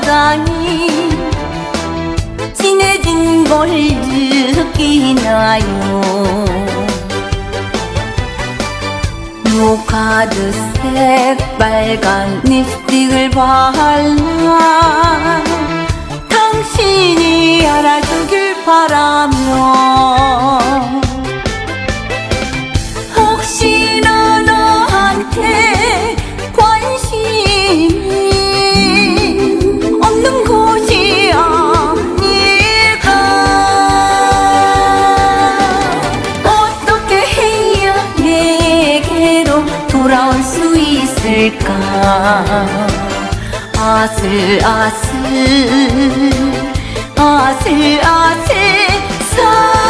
사랑이 친해진 걸 느끼나요? 노카드 색빨간 립스틱을 발라 당신이 알아주길 바라며 있을까? 아슬아슬 아슬아슬 사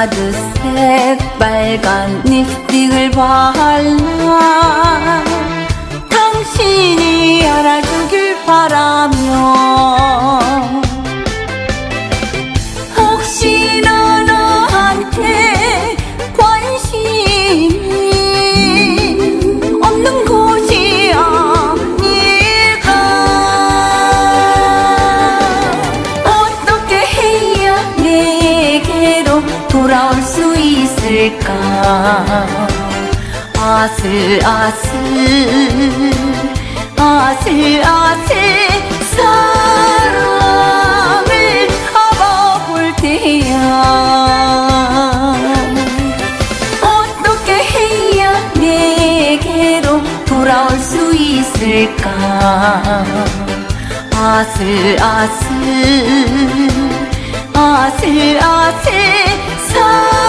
노카드색 빨간 립스틱을 발라 돌아올 수 있을까? 아슬아슬 아슬아슬 사랑을 잡아볼 테야. 어떻게 해야 내게로 돌아올 수 있을까? 아슬아슬 아슬아슬 사랑